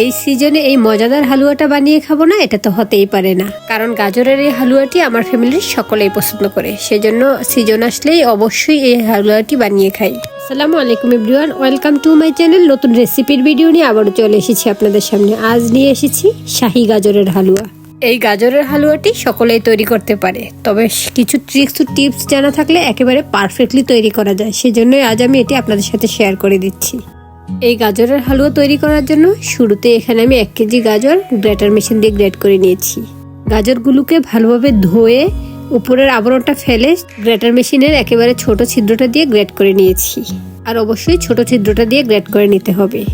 এই সিজনে এই মজাদার হালুয়াটা বানিয়ে খাব না, এটা তো হতেই পারে না। কারণ গাজরের এই হালুয়াটি আমার ফ্যামিলির সকলেই পছন্দ করে, সেজন্য সিজন আসলেই অবশ্যই এই হালুয়াটি বানিয়ে খাই। আসসালামু আলাইকুম everyone welcome to my channel নতুন রেসিপির ভিডিও নিয়ে আবারও চলে এসেছি আপনাদের সামনে। আজ নিয়ে এসেছি শাহি গাজরের হালুয়া। এই গাজরের হালুয়াটি সকলেই তৈরি করতে পারে, তবে কিছু ট্রিক্স ও টিপস জানা থাকলে একেবারে পারফেক্টলি তৈরি করা যায়, সেজন্যই আজ আমি এটি আপনাদের সাথে শেয়ার করে দিচ্ছি। এই গাজরের হালুয়া তৈরি করার জন্য শুরুতে এখানে আমি এক কেজি গাজর গ্রেটার মেশিন দিয়ে গ্রেট করে নিয়েছি। গাজরগুলোকে ভালোভাবে ধুয়ে উপরের আবরণটা ফেলে গ্রেটার মেশিনের একেবারে ছোট ছিদ্রটা দিয়ে গ্রেট করে নিয়েছি। আর অবশ্যই ছোট ছিদ্রটা দিয়ে গ্রেট করে নিতে হবে।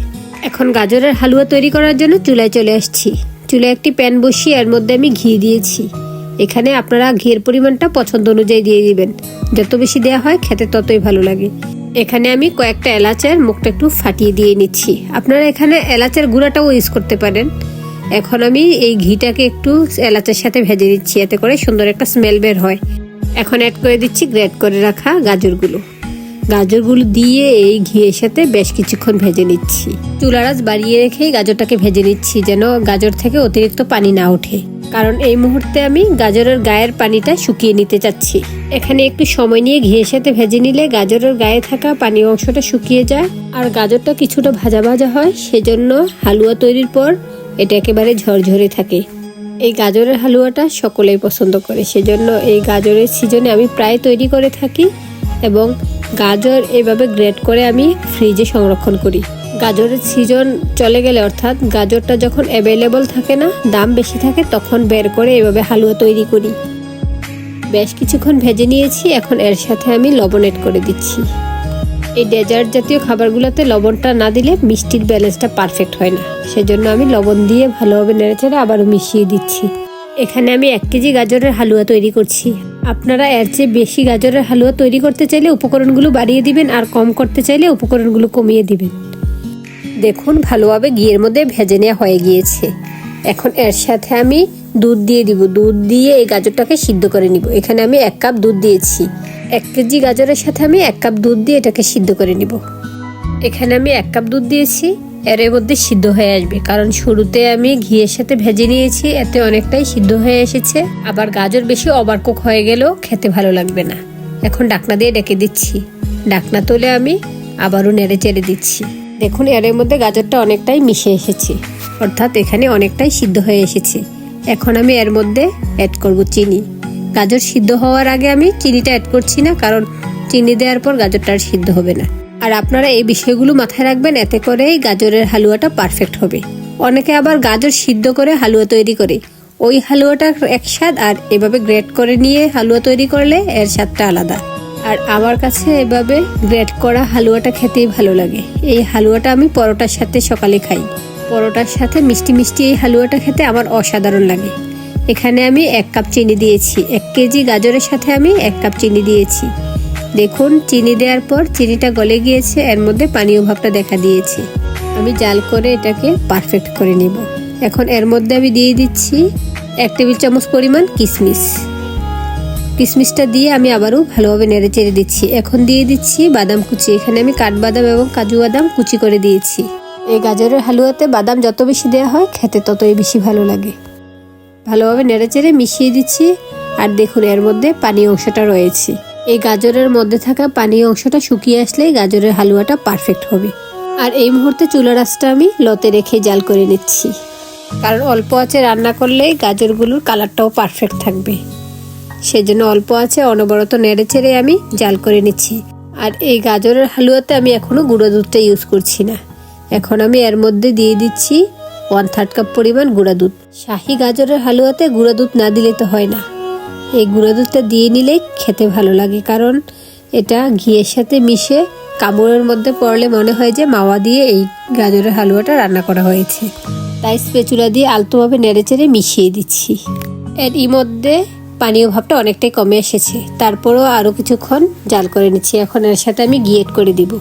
এখন গাজরের হালুয়া তৈরি করার জন্য চুলায় চলে আসছি। চুলায় একটি প্যান বসিয়ে এর মধ্যে আমি ঘি দিয়েছি। এখানে আপনারা ঘিয়ের পরিমাণটা পছন্দ অনুযায়ী দিয়ে দিবেন। যত বেশি দেওয়া হয় খেতে ততই ভালো লাগে। এখানে আমি কয়েকটা এলাচের মুখটা একটু ফাটিয়ে দিয়ে নিচ্ছি। আপনারা এখানে এলাচের গুঁড়াটাও ইউজ করতে পারেন। এখন আমি এই ঘিটাকে একটু এলাচের সাথে ভেজে দিচ্ছি এতে করে সুন্দর একটা স্মেল বের হয়। এখন অ্যাড করে দিচ্ছি গ্রেট করে রাখা গাজরগুলো। গাজরগুলো দিয়ে এই ঘিয়ের সাথে বেশ কিছুক্ষণ ভেজে নিচ্ছি। চুলারাজ বাড়িয়ে রেখেই গাজরটাকে ভেজে নিচ্ছি, যেন গাজর থেকে অতিরিক্ত পানি না ওঠে। কারণ এই মুহূর্তে আমি গাজরের গায়ের পানিটা শুকিয়ে নিতে চাচ্ছি। এখানে একটু সময় নিয়ে ঘিয়ের সাথে ভেজে নিলে গাজরের গায়ে থাকা পানি অংশটা শুকিয়ে যায়। আর গাজরটা কিছুটা ভাজা ভাজা হয়, সেজন্য হালুয়া তৈরির পর এটা একেবারে ঝরঝরে থাকে। এই গাজরের হালুয়াটা সকলেই পছন্দ করে, সেজন্য এই গাজরের সিজনে আমি প্রায় তৈরি করে থাকি এবং গাজর এভাবে গ্রেট করে আমি ফ্রিজে সংরক্ষণ করি। গাজরের সিজন চলে গেলে অর্থাৎ গাজরটা যখন অ্যাভেলেবল থাকে না, দাম বেশি থাকে, তখন বের করে এভাবে হালুয়া তৈরি করি। বেশ কিছুক্ষণ ভেজে নিয়েছি, এখন এর সাথে আমি লবণ এড করে দিচ্ছি। এই ডেজার্ট জাতীয় খাবারগুলোতে লবণটা না দিলে মিষ্টির ব্যালেন্সটা পারফেক্ট হয় না। সেজন্য আমি লবণ দিয়ে ভালোভাবে নেড়েচেড়ে আবারও মিশিয়ে দিচ্ছি। এখানে আমি এক কেজি গাজরের হালুয়া তৈরি করছি। আপনারা এর চেয়ে বেশি গাজরের হালুয়া তৈরি করতে চাইলে উপকরণগুলো বাড়িয়ে দিবেন, আর কম করতে চাইলে উপকরণগুলো কমিয়ে দিবেন। দেখুন, ভালোভাবে ঘিয়ের মধ্যে ভেজে নেওয়া হয়ে গিয়েছে। এখন এর সাথে আমি দুধ দিয়ে দিব। দুধ দিয়ে এই গাজরটাকে সিদ্ধ করে নিব। এখানে আমি এক কাপ দুধ দিয়েছি। এক কেজি গাজরের সাথে আমি এক কাপ দুধ দিয়ে এটাকে সিদ্ধ করে নিব। এখানে আমি এক কাপ দুধ দিয়েছি। এর মধ্যে সিদ্ধ হয়ে আসবে। কারণ শুরুতে আমি ঘিয়ের সাথে ভেজে নিয়েছি। এতে অনেকটাই সিদ্ধ হয়ে এসেছে। আবার গাজর বেশি ওভারকুক হয়ে গেলেও খেতে ভালো লাগবে না। এখন ডাকনা দিয়ে ডেকে দিচ্ছি। ডাকনা তুলে আমি আবারও নেড়ে চেড়ে দিচ্ছি। দেখুন, এর মধ্যে গাজরটা অনেকটাই মিশে এসেছে। অর্থাৎ এখানে অনেকটাই সিদ্ধ হয়ে এসেছে। এখন আমি এর মধ্যে অ্যাড করব চিনি। গাজর সিদ্ধ হওয়ার আগে আমি চিনিটা অ্যাড করছি না, কারণ চিনি দেওয়ার পর গাজরটা আর সিদ্ধ হবে না। আর আপনারা এই বিষয়গুলো মাথায় রাখবেন, এতে করেই গাজরের হালুয়াটা পারফেক্ট হবে। অনেকে আবার গাজর সিদ্ধ করে হালুয়া তৈরি করে। ওই হালুয়াটার এক স্বাদ, আর এভাবে গ্রেট করে নিয়ে হালুয়া তৈরি করলে এর স্বাদটা আলাদা। আর আমার কাছে এভাবে গ্রেট করা হালুয়াটা খেতেই ভালো লাগে। এই হালুয়াটা আমি পরোটার সাথে সকালে খাই। পরোটার সাথে মিষ্টি মিষ্টি এই হালুয়াটা খেতে আমার অসাধারণ লাগে। এখানে আমি এক কাপ চিনি দিয়েছি। এক কেজি গাজরের সাথে আমি এক কাপ চিনি দিয়েছি। দেখুন, চিনি দেওয়ার পর চিনিটা গলে গিয়েছে, এর মধ্যে পানীয় ভাবটা দেখা দিয়েছে। আমি জাল করে এটাকে পারফেক্ট করে নিব। এখন এর মধ্যে আমি দিয়ে দিচ্ছি এক টেবিল চামচ পরিমাণ কিশমিশ কিশমিশটা দিয়ে আমি আবারও ভালোভাবে নেড়ে চেড়ে দিচ্ছি। এখন দিয়ে দিচ্ছি বাদাম কুচি। এখানে আমি কাঠবাদাম এবং কাজু বাদাম কুচি করে দিয়েছি। এই গাজরের হালুয়াতে বাদাম যত বেশি দেওয়া হয়, খেতে ততই বেশি ভালো লাগে। ভালোভাবে নেড়ে চেড়ে মিশিয়ে দিচ্ছি। আর দেখুন, এর মধ্যে পানি অংশটা রয়েছে। এই গাজরের মধ্যে থাকা পানি অংশটা শুকিয়ে আসলেই গাজরের হালুয়াটা পারফেক্ট হবে। আর এই মুহূর্তে চুলা রাসটা আমি লতে রেখে জাল করে নিচ্ছি। কারণ অল্প আছে রান্না করলে গাজরগুলোর কালারটাও পারফেক্ট থাকবে। সেজন্য অল্প আছে, অনবরত নেড়ে চেড়ে আমি জাল করে নিচ্ছি। আর এই গাজরের হালুয়াতে আমি এখনও গুঁড়ো দুধটা ইউজ করছি না। এখন আমি এর মধ্যে দিয়ে দিচ্ছি ওয়ান থার্ড কাপ পরিমাণ গুঁড়া দুধ। শাহি গাজরের হালুয়াতে গুঁড়া দুধ না দিলে তো হয় না। এই গুঁড়ো দুধটা দিয়ে নিলে খেতে ভালো লাগে, কারণ এটা ঘিয়ের সাথে মিশে কামড়ের মধ্যে পড়লে মনে হয় যে মাওয়া দিয়ে এই গাজরের হালুয়াটা রান্না করা হয়েছে। তাই স্পেচুলা দিয়ে আলতোভাবে নেড়ে চেড়ে মিশিয়ে দিচ্ছি। এর ই মধ্যে পানীয় ভাবটা অনেকটাই কমে এসেছে। তারপরেও আরও কিছুক্ষণ জাল করে নিচ্ছি। এখন এর সাথে আমি ঘি এড করে দিব।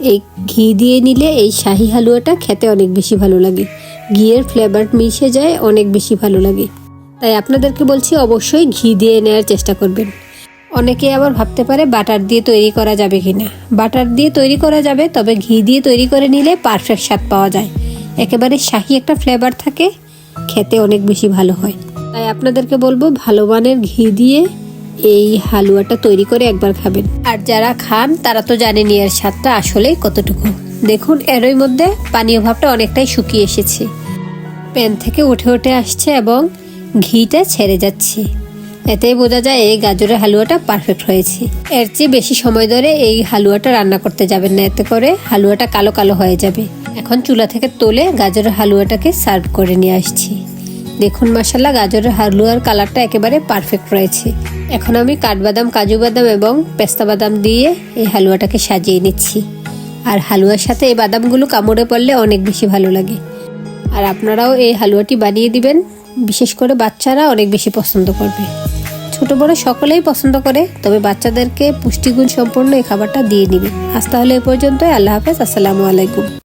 এই ঘি দিয়ে নিলে এই শাহি হালুয়াটা খেতে অনেক বেশি ভালো লাগে। ঘিয়ের ফ্লেভার মিশে যায়, অনেক বেশি ভালো লাগে। তাই আপনাদেরকে বলছি অবশ্যই ঘি দিয়ে নেওয়ার চেষ্টা করবেন। অনেকে আবার ভাবতে পারে বাটার দিয়ে তৈরি করা যাবে কিনা। বাটার দিয়ে তৈরি করা যাবে, তবে ঘি দিয়ে তৈরি করে নিলে পারফেক্ট স্বাদ পাওয়া যায়। একেবারে শাহি একটা ফ্লেভার থাকে, খেতে অনেক বেশি ভালো হয়। তাই আপনাদেরকে বলব ভালো মানের ঘি দিয়ে এই হালুয়াটা তৈরি করে একবার খাবেন। আর যারা খান, তারা তো জানেনি এর স্বাদটা আসলেই কতটুকু। দেখুন, এরই মধ্যে পানীয় ভাবটা অনেকটাই শুকিয়ে এসেছে। প্যান থেকে উঠে উঠে আসছে এবং ঘিটা ছেড়ে যাচ্ছে। এতেই বোঝা যায় এই গাজরের হালুয়াটা পারফেক্ট হয়েছে। এর চেয়ে বেশি সময় ধরে এই হালুয়াটা রান্না করতে যাবেন না, এতে করে হালুয়াটা কালো কালো হয়ে যাবে। এখন চুলা থেকে তোলে গাজরের হালুয়াটাকে সার্ভ করে নিয়ে আসছি। দেখুন মশালা গাজরের হালুয়ার কালারটা একেবারে পারফেক্ট রয়েছে। এখন আমি কাঠবাদাম, কাজু বাদাম এবং পেস্তা বাদাম দিয়ে এই হালুয়াটাকে সাজিয়ে নিচ্ছি। আর হালুয়ার সাথে এই বাদামগুলো কামড়ে পড়লে অনেক বেশি ভালো লাগে। আর আপনারাও এই হালুয়াটি বানিয়ে দিবেন। বিশেষ করে বাচ্চারা অনেক বেশি পছন্দ করবে। ছোট, বড় সকলেই পছন্দ করে, তবে বাচ্চাদেরকে পুষ্টিগুণ সম্পন্ন এই খাবারটা দিয়ে নিবে। আজ তাহলে এ পর্যন্ত আল্লাহ হাফেজ। আসসালামু আলাইকুম।